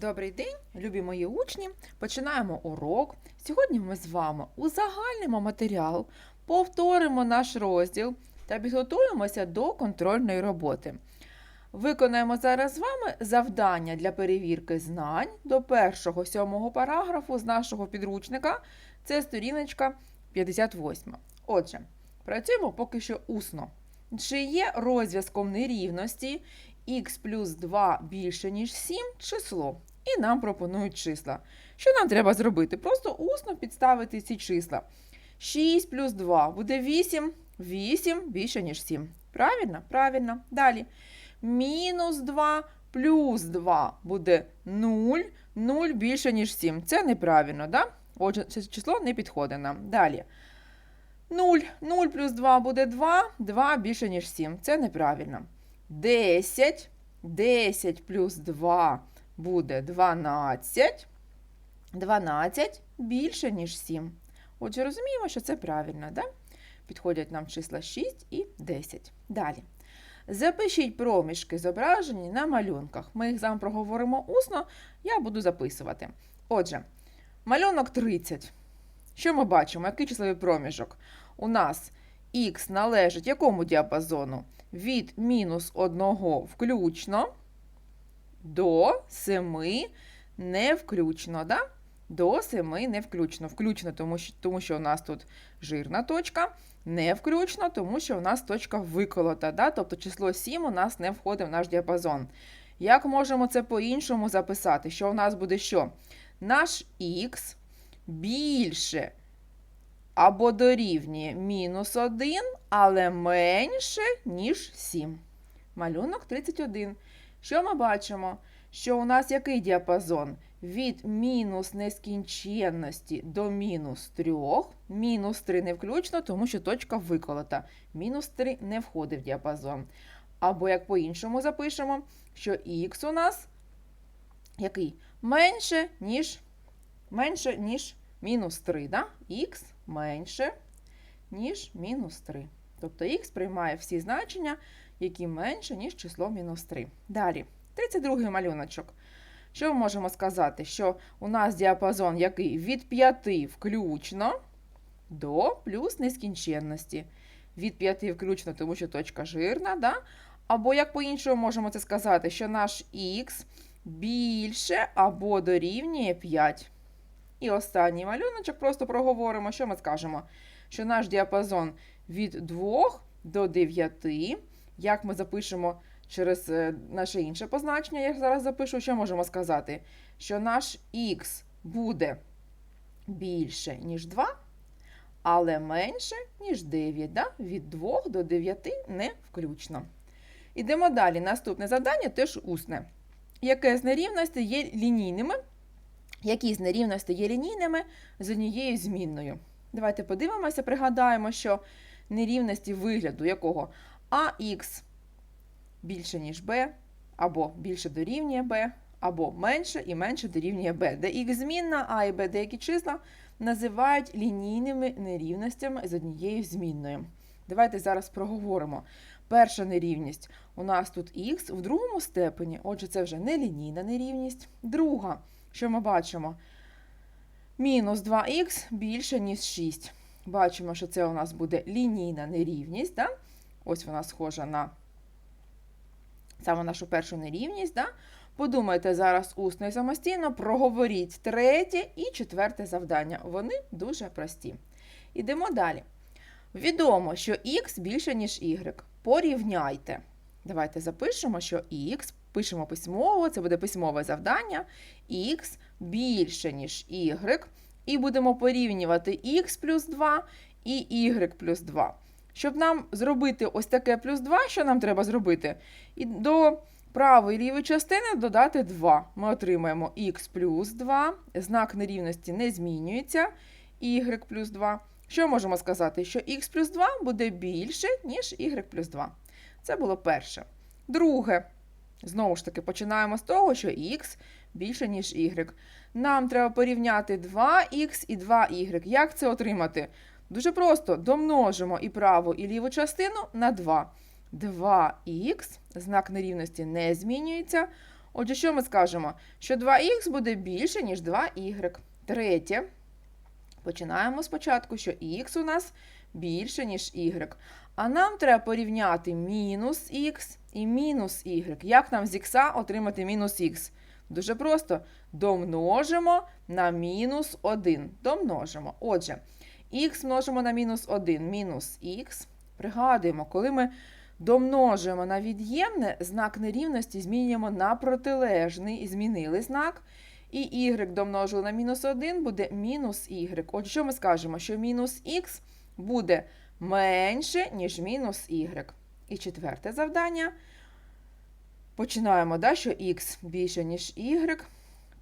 Добрий день, любі мої учні. Починаємо урок. Сьогодні ми з вами узагальнимо матеріал, повторимо наш розділ та підготуємося до контрольної роботи. Виконаємо зараз з вами завдання для перевірки знань до першого сьомого параграфу з нашого підручника. Це сторіночка 58. Отже, працюємо поки що усно. Чи є розв'язком нерівності х плюс 2 більше, ніж 7 число? І нам пропонують числа. Що нам треба зробити? Просто усно підставити ці числа. 6 плюс 2 буде 8. 8 більше, ніж 7. Правильно? Правильно. Далі. Мінус 2 плюс 2 буде 0. 0 більше, ніж 7. Це неправильно, да? Отже, це число не підходить нам. Далі. 0. 0 плюс 2 буде 2. 2 більше, ніж 7. Це неправильно. 10. 10 плюс 2 буде 12. 12 більше, ніж 7. Отже, розуміємо, що це правильно, да? Підходять нам числа 6 і 10. Далі. Запишіть проміжки, зображені на малюнках. Ми їх з вами проговоримо усно, я буду записувати. Отже, малюнок 30. Що ми бачимо? Який числовий проміжок? У нас х належить якому діапазону? Від мінус 1 включно до 7 не включно. Да? До 7 не включно. Включно, тому що, тому що у нас тут жирна точка. Не включно, тому що у нас точка виколота. Да? Тобто число 7 у нас не входить в наш діапазон. Як можемо це по-іншому записати? Що у нас буде що? Наш х більше або дорівнює мінус 1, але менше, ніж 7. Малюнок 31. Що ми бачимо? Що у нас який діапазон? Від мінус нескінченності до мінус 3. Мінус 3 не включно, тому що точка виколота. Мінус 3 не входить в діапазон. Або, як по-іншому запишемо, що х у нас який? Менше, ніж менше, ніж мінус 3. Да? Х менше, ніж мінус 3. Тобто х приймає всі значення, які менше, ніж число мінус 3. Далі, 32 малюночок. Що ми можемо сказати? Що у нас діапазон який від 5 включно до плюс нескінченності. Від 5 включно, тому що точка жирна. Да? Або, як по-іншому можемо це сказати, що наш х більше або дорівнює 5. І останній малюночок просто проговоримо, що ми скажемо? Що наш діапазон від 2 до 9, як ми запишемо через е, наше інше позначення, я зараз запишу, що можемо сказати? Що наш х буде більше, ніж 2, але менше, ніж 9. Да? Від 2 до 9 не включно. Ідемо далі. Наступне завдання теж усне. Яке з нерівностей є лінійними? Які з нерівностей є лінійними з однією змінною? Давайте подивимося, пригадаємо, що нерівності вигляду якого АХ більше, ніж b, або більше дорівнює b, або менше і менше дорівнює b, де х змінна, а і b деякі числа називають лінійними нерівностями з однією змінною. Давайте зараз проговоримо. Перша нерівність у нас тут х в другому степені, отже, це вже не лінійна нерівність. Друга, що ми бачимо? Мінус 2х більше, ніж 6. Бачимо, що це у нас буде лінійна нерівність. Да? Ось вона схожа на саме нашу першу нерівність. Да? Подумайте зараз усно і самостійно, проговоріть третє і четверте завдання. Вони дуже прості. Ідемо далі. Відомо, що х більше, ніж y. Порівняйте. Давайте запишемо, що х, пишемо письмово, це буде письмове завдання. х більше, ніж y. І будемо порівнювати х плюс 2 і y плюс 2. Щоб нам зробити ось таке плюс 2, що нам треба зробити? І до правої лівої частини додати 2. Ми отримаємо х плюс 2, знак нерівності не змінюється, y плюс 2. Що можемо сказати? Що х плюс 2 буде більше, ніж y плюс 2. Це було перше. Друге, знову ж таки, починаємо з того, що х більше, ніж y. Нам треба порівняти 2х і 2y. Як це отримати? Дуже просто домножимо і праву, і ліву частину на 2. 2х, знак нерівності не змінюється. Отже, що ми скажемо? Що 2х буде більше, ніж 2y. Третє. Починаємо спочатку, що х у нас більше, ніж y. А нам треба порівняти мінус х і мінус y. Як нам з х отримати мінус х? Дуже просто домножимо на мінус 1. Домножимо. Отже, х множимо на мінус 1, мінус х. Пригадуємо, коли ми домножуємо на від'ємне, знак нерівності змінюємо на протилежний і змінили знак. І y домножили на мінус 1 буде мінус y. Отже, що ми скажемо? Що мінус х буде менше, ніж мінус y. І четверте завдання. Починаємо, да, що х більше, ніж y.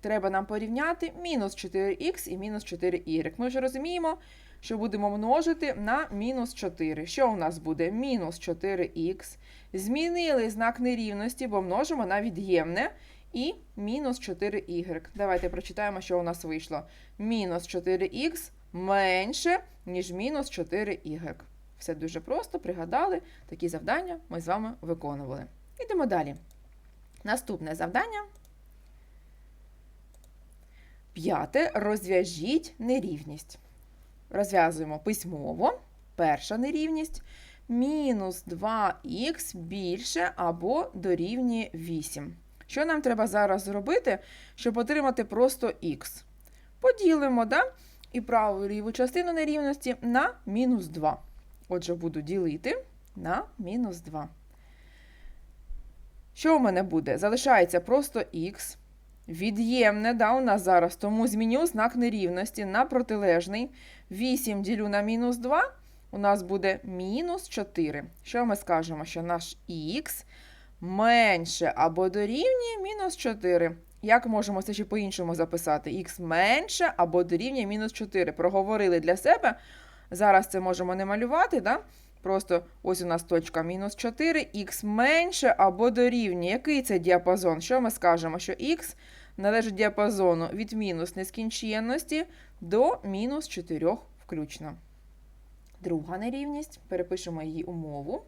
Треба нам порівняти мінус 4х і мінус 4y. Ми вже розуміємо, що будемо множити на мінус 4. Що у нас буде? Мінус 4х. Змінили знак нерівності, бо множимо на від'ємне. І мінус 4y. Давайте прочитаємо, що у нас вийшло. Мінус 4х менше, ніж мінус 4y. Все дуже просто, пригадали, такі завдання ми з вами виконували. Йдемо далі. Наступне завдання. П'яте. Розв'яжіть нерівність. Розв'язуємо письмово. Перша нерівність. Мінус 2х більше або дорівнює 8. Що нам треба зараз зробити, щоб отримати просто х? Поділимо да? І праву ліву частину нерівності на мінус 2. Отже, буду ділити на мінус 2. Що у мене буде? Залишається просто х. Від'ємне, да, у нас зараз, тому зміню знак нерівності на протилежний. 8 ділю на мінус 2, у нас буде мінус 4. Що ми скажемо? Що наш х менше або дорівнює мінус 4. Як можемо це ще по-іншому записати? Х менше або дорівнює мінус 4. Проговорили для себе. Зараз це можемо не малювати, да? Просто ось у нас точка мінус 4, х менше або дорівнює. Який це діапазон? Що ми скажемо? Що х належить діапазону від мінус нескінченності до мінус 4 включно. Друга нерівність. Перепишемо її умову.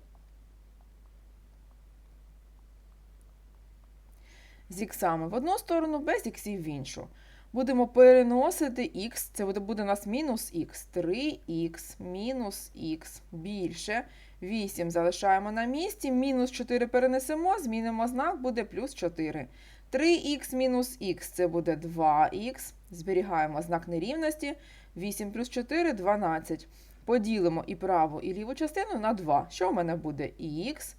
З іксами в одну сторону, без іксів в іншу. Будемо переносити х, це буде у нас мінус х, 3х, мінус х більше. 8 залишаємо на місці, мінус 4 перенесемо, змінимо знак, буде плюс 4. 3х мінус х це буде 2х. Зберігаємо знак нерівності. 8 плюс 4 12. Поділимо і праву, і ліву частину на 2. Що в мене буде? Х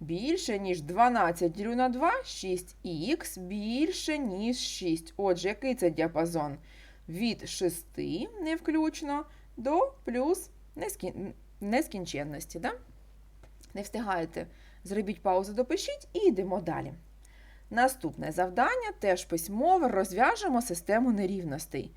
більше, ніж 12 ділю на 2, 6х більше, ніж 6. Отже, який це діапазон? Від 6 не включно до плюс нескінченності. Да? Не встигаєте, зробіть паузу, допишіть і йдемо далі. Наступне завдання теж письмове, розв'яжемо систему нерівностей.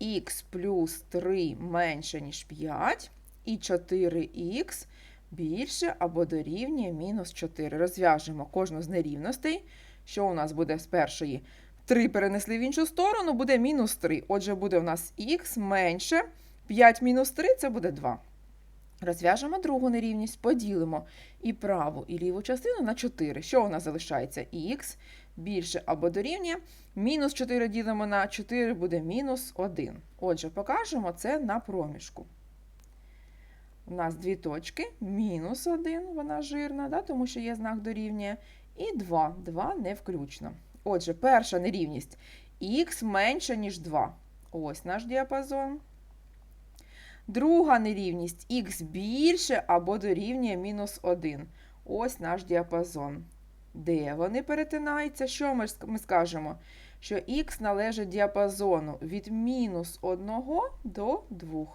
Х плюс 3 менше, ніж 5, і 4х більше або дорівнює мінус 4. Розв'яжемо кожну з нерівностей. Що у нас буде з першої? 3 перенесли в іншу сторону, буде мінус 3. Отже, буде у нас х менше. 5 мінус 3 це буде 2. Розв'яжемо другу нерівність, поділимо і праву, і ліву частину на 4. Що у нас залишається? Х більше або дорівнює. Мінус 4 ділимо на 4 буде мінус 1. Отже, покажемо це на проміжку. У нас дві точки, мінус 1, вона жирна, да, тому що є знак дорівнює, і 2, 2 не включно. Отже, перша нерівність х менше, ніж 2. Ось наш діапазон. Друга нерівність х більше або дорівнює мінус 1. Ось наш діапазон. Де вони перетинаються? Що ми, ми скажемо? Що х належить діапазону від мінус 1 до 2.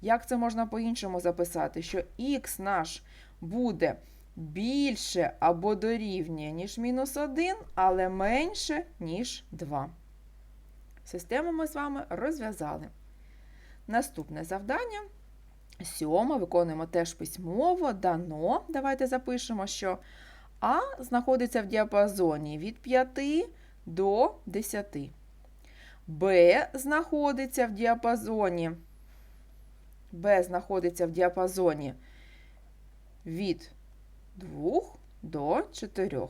Як це можна по-іншому записати? Що х наш буде більше або дорівнює, ніж мінус 1, але менше, ніж 2. Систему ми з вами розв'язали. Наступне завдання. Сьоме, виконуємо теж письмово, дано. Давайте запишемо, що А знаходиться в діапазоні від 5 до 10. Б знаходиться в діапазоні Б знаходиться в діапазоні від 2 до 4.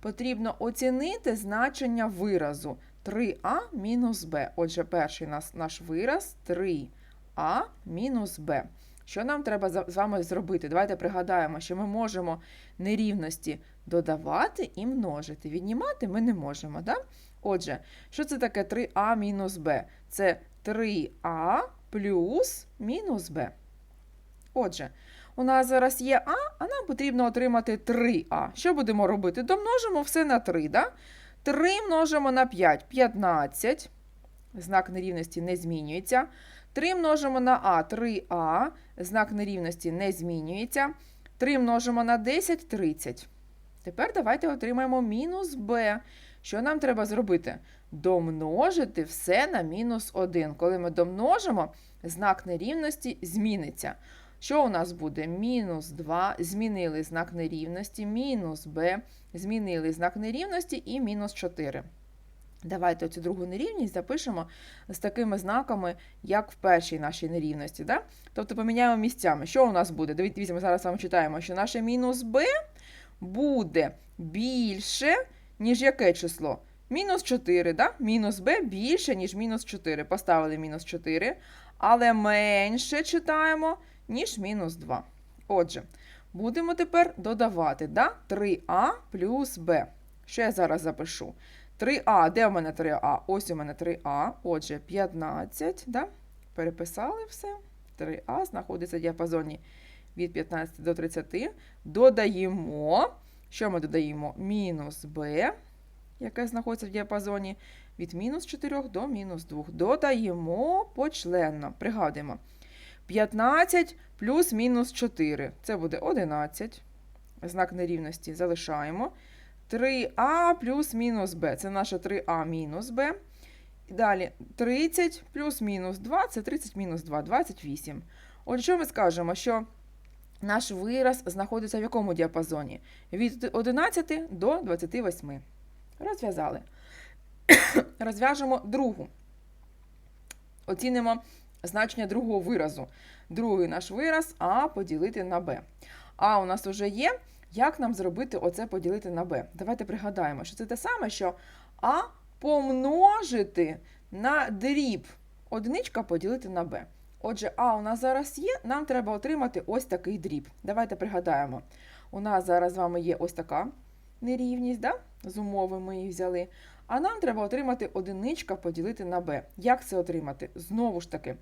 потрібно оцінити значення виразу 3а мінус b. Отже, перший наш вираз 3а мінус b. Що нам треба з вами зробити? Давайте пригадаємо, що ми можемо нерівності додавати і множити. Віднімати ми не можемо. Да? Отже, що це таке 3а мінус b? Це 3а плюс мінус b. Отже, у нас зараз є а, а нам потрібно отримати 3а. Що будемо робити? Домножимо все на 3, да? 3 множимо на 5 15. Знак нерівності не змінюється. 3 множимо на а 3а. Знак нерівності не змінюється. 3 множимо на 10 30. Тепер давайте отримаємо мінус b. Що нам треба зробити? Домножити все на мінус 1. Коли ми домножимо, знак нерівності зміниться. Що у нас буде? Мінус 2, змінили знак нерівності, мінус b, змінили знак нерівності і мінус 4. Давайте цю другу нерівність запишемо з такими знаками, як в першій нашій нерівності. Да? Тобто поміняємо місцями. Що у нас буде? Дивіться, ми зараз вам читаємо, що наше мінус b буде більше, ніж яке число? Мінус 4, да? мінус b більше, ніж мінус 4. Поставили мінус 4, але менше читаємо, ніж мінус 2. Отже, будемо тепер додавати да? 3а плюс b. Що я зараз запишу? 3а, де в мене 3а? Ось у мене 3а. Отже, 15. Да? Переписали все. 3а знаходиться в діапазоні від 15 до 30. Додаємо. Що ми додаємо? Мінус b, яке знаходиться в діапазоні від мінус 4 до мінус 2. Додаємо почленно. Пригадуємо. 15 плюс мінус 4. Це буде 11. Знак нерівності залишаємо. 3а плюс мінус b. Це наше 3а мінус. І далі 30 плюс мінус 2 це 30 мінус 2, 28. Отже, що ми скажемо, що наш вираз знаходиться в якому діапазоні? Від 11 до 28. Розв'язали. Розв'яжемо другу. Оцінимо значення другого виразу. Другий наш вираз А поділити на Б. А у нас вже є. Як нам зробити оце поділити на b? Давайте пригадаємо, що це те саме, що а помножити на дріб. Одиничка поділити на b. Отже, а у нас зараз є, нам треба отримати ось такий дріб. Давайте пригадаємо. У нас зараз з вами є ось така нерівність, да? З умови ми її взяли. А нам треба отримати одиничка поділити на b. Як це отримати? Знову ж таки,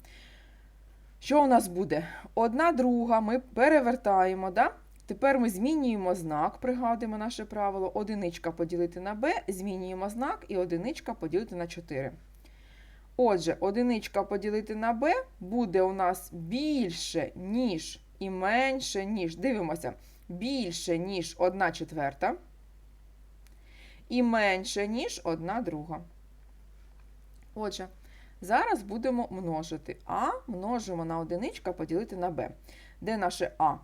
що у нас буде? Одна друга ми перевертаємо. Да? Тепер ми змінюємо знак, пригадуємо наше правило. Одиничка поділити на b, змінюємо знак і одиничка поділити на 4. Отже, одиничка поділити на b буде у нас більше, ніж і менше, ніж. Дивимося, більше, ніж 1 четверта. І менше, ніж 1 друга. Отже, зараз будемо множити. А множимо на одиничка поділити на b. Де наше А?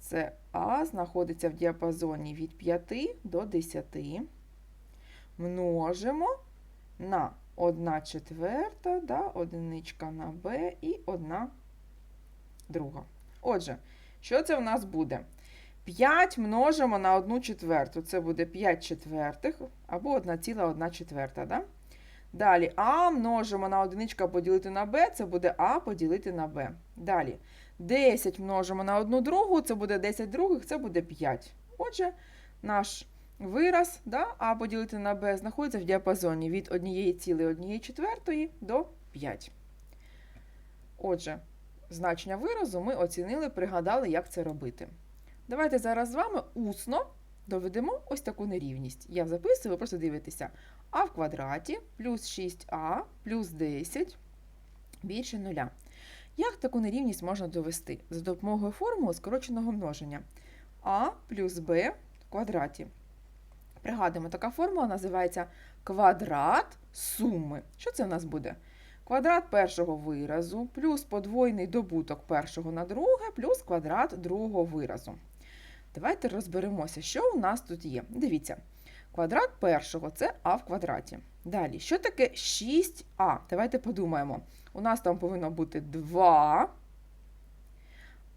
Це А знаходиться в діапазоні від 5 до 10. Множимо на 1 четверта, да, одиничка на Б і 1 друга. Отже, що це в нас буде? 5 множимо на 1 четверту. Це буде 5 четвертих або 1,1 четверта. Да? Далі А множимо на одиничка поділити на Б, це буде А поділити на Б. Далі 10 множимо на 1 другу, це буде 10 других, це буде 5. Отже, наш вираз да, А поділити на Б знаходиться в діапазоні від 1,1 четвертої до 5. Отже, значення виразу ми оцінили, пригадали, як це робити. Давайте зараз з вами усно доведемо ось таку нерівність. Я записую, ви просто дивитеся. А в квадраті плюс 6а плюс 10 більше нуля. Як таку нерівність можна довести? За допомогою формули скороченого множення а плюс b в квадраті. Пригадуємо, така формула називається квадрат суми. Що це в нас буде? Квадрат першого виразу плюс подвойний добуток першого на друге, плюс квадрат другого виразу. Давайте розберемося, що у нас тут є. Дивіться, квадрат першого це а в квадраті. Далі, що таке 6а? Давайте подумаємо. У нас там повинно бути 2.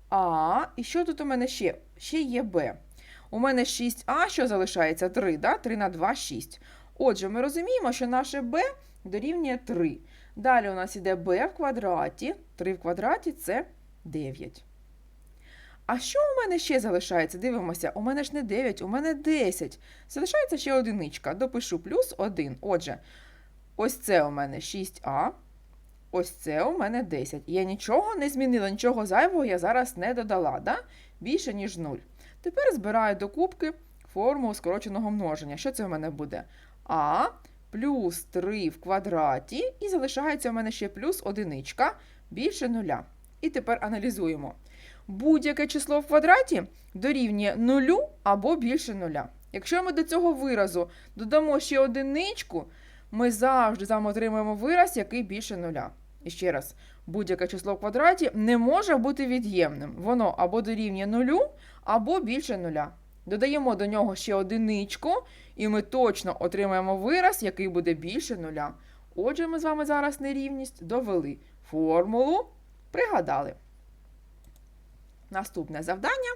А, і що тут у мене ще? Ще є Б. У мене 6а, що залишається? 3, да? 3 на 2 – 6. Отже, ми розуміємо, що наше b дорівнює 3. Далі у нас іде b в квадраті. 3 в квадраті це 9. А що у мене ще залишається? Дивимося, у мене ж не 9, у мене 10. Залишається ще одиничка. Допишу плюс 1. Отже, ось це у мене 6а. Ось це у мене 10. Я нічого не змінила, нічого зайвого я зараз не додала. Да? Більше, ніж 0. Тепер збираю до кубки формулу скороченого множення. Що це у мене буде? А плюс 3 в квадраті, і залишається у мене ще плюс одиничка більше нуля. І тепер аналізуємо. Будь-яке число в квадраті дорівнює нулю або більше нуля. Якщо ми до цього виразу додамо ще одиничку, ми завжди отримаємо вираз, який більше нуля. І ще раз, будь-яке число в квадраті не може бути від'ємним. Воно або дорівнює нулю, або більше нуля. Додаємо до нього ще одиничку, і ми точно отримаємо вираз, який буде більше нуля. Отже, ми з вами зараз нерівність довели. Формулу пригадали. Наступне завдання.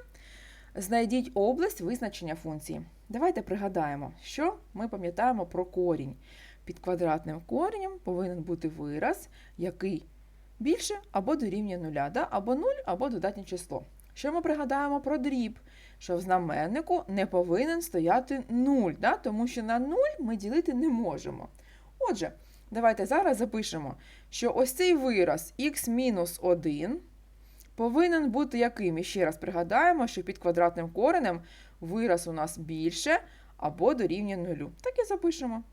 Знайдіть область визначення функції. Давайте пригадаємо, що ми пам'ятаємо про корінь. Під квадратним коренем повинен бути вираз, який більше або дорівнює нуля, да? або 0, або додатнє число. Що ми пригадаємо про дріб? Що в знаменнику не повинен стояти 0, да? тому що на 0 ми ділити не можемо. Отже, давайте зараз запишемо, що ось цей вираз х-1 повинен бути яким? І ще раз пригадаємо, що під квадратним коренем вираз у нас більше або дорівнює нулю. Так і запишемо.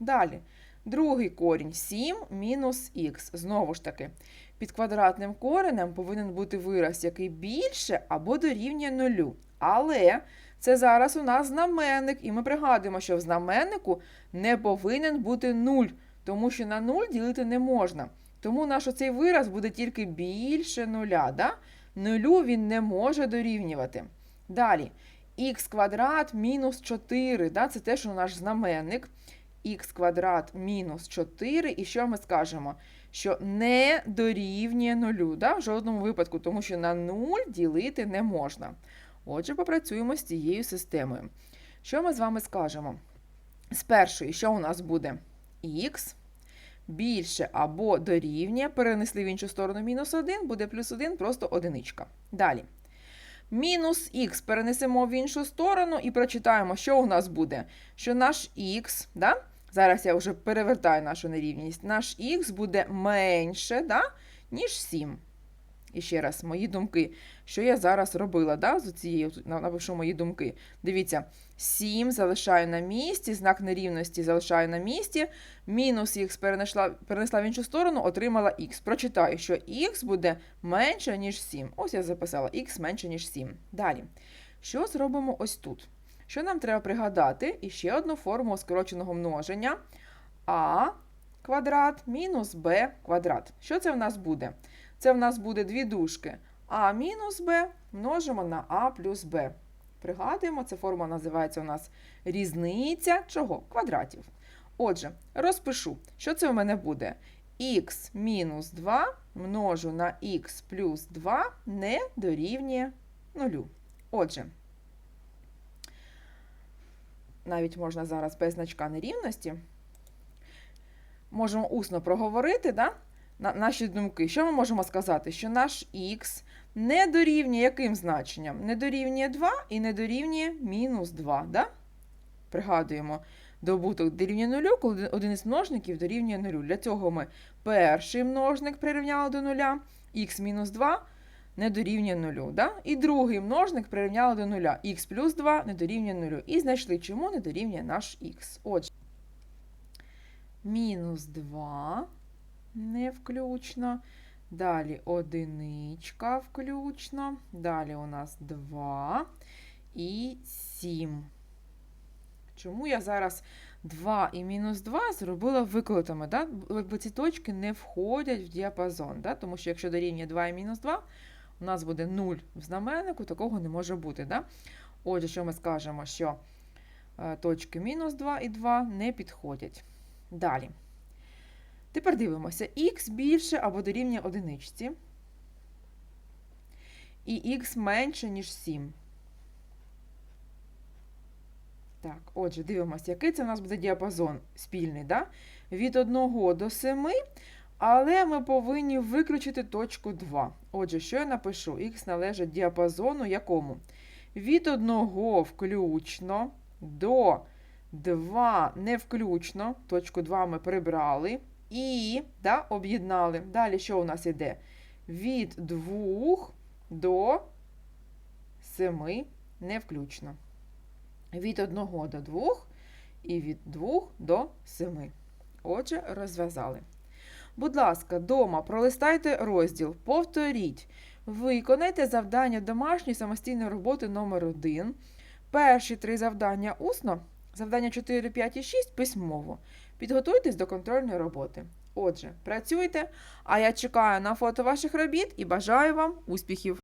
Далі. Другий корінь 7 мінус х. Знову ж таки, під квадратним коренем повинен бути вираз, який більше або дорівнює нулю. Але це зараз у нас знаменник, і ми пригадуємо, що в знаменнику не повинен бути 0, тому що на 0 ділити не можна. Тому наш оцей вираз буде тільки більше нуля. Да? Нулю він не може дорівнювати. Далі, х квадрат мінус 4. Да? Це теж наш знаменник. х квадрат мінус 4. І що ми скажемо? Що не дорівнює нулю. Да? В жодному випадку, тому що на 0 ділити не можна. Отже, попрацюємо з цією системою. Що ми з вами скажемо? З першої, що у нас буде? х більше або дорівнює, перенесли в іншу сторону мінус 1, буде плюс 1, просто одиничка. Далі. Мінус х перенесемо в іншу сторону і прочитаємо, що у нас буде. Що наш х, да? зараз я вже перевертаю нашу нерівність, наш х буде менше, да? ніж 7. І ще раз, мої думки, що я зараз робила, да, з цією, напишу мої думки. Дивіться, 7 залишаю на місці, знак нерівності залишаю на місці, мінус х перенесла, перенесла в іншу сторону, отримала х. Прочитаю, що х буде менше, ніж 7. Ось я записала х менше, ніж 7. Далі. Що зробимо ось тут? Що нам треба пригадати? І ще одну форму скороченого множення. А квадрат мінус b квадрат. Що це в нас буде? Це в нас буде дві дужки. А мінус Б множимо на А плюс Б. Пригадуємо, ця форма називається у нас різниця чого? Квадратів. Отже, розпишу, що це у мене буде? Х мінус 2 множу на х плюс 2 не дорівнює нулю. Отже, навіть можна зараз без значка нерівності. Можемо усно проговорити, да? на наші думки, що ми можемо сказати? Що наш х не дорівнює яким значенням? Не дорівнює 2 і не дорівнює мінус 2. Да? Пригадуємо, добуток дорівнює 0, коли один із множників дорівнює 0. Для цього ми перший множник прирівняли до 0, х мінус 2 не дорівнює 0. Да? І другий множник прирівняли до 0, х плюс 2 не дорівнює 0. І знайшли, чому не дорівнює наш х. Отже, мінус 2 не включно. Далі одиничка включно. Далі у нас 2 і 7. Чому я зараз 2 і мінус 2 зробила викликами? Да? Бо ці точки не входять в діапазон. Да? Тому що якщо дорівнює 2 і мінус 2, у нас буде 0 в знаменнику, такого не може бути. Да? Отже, що ми скажемо, що е, точки мінус 2 і 2 не підходять. Далі. Тепер дивимося, х більше або дорівнює одиничці. І х менше, ніж 7. Так, отже, дивимося, який це у нас буде діапазон спільний, да? Від 1 до 7, але ми повинні виключити точку 2. Отже, що я напишу? Х належить діапазону якому? Від 1 включно до 2 не включно. Точку 2 ми прибрали. І да, об'єднали. Далі що у нас іде? Від 2 до 7 не включно. Від 1 до 2 і від 2 до 7. Отже, розв'язали. Будь ласка, дома пролистайте розділ, повторіть, виконайте завдання домашньої самостійної роботи номер 1 Перші три завдання усно, завдання 4, 5 і 6 письмово. Підготуйтесь до контрольної роботи. Отже, працюйте, а я чекаю на фото ваших робіт і бажаю вам успіхів!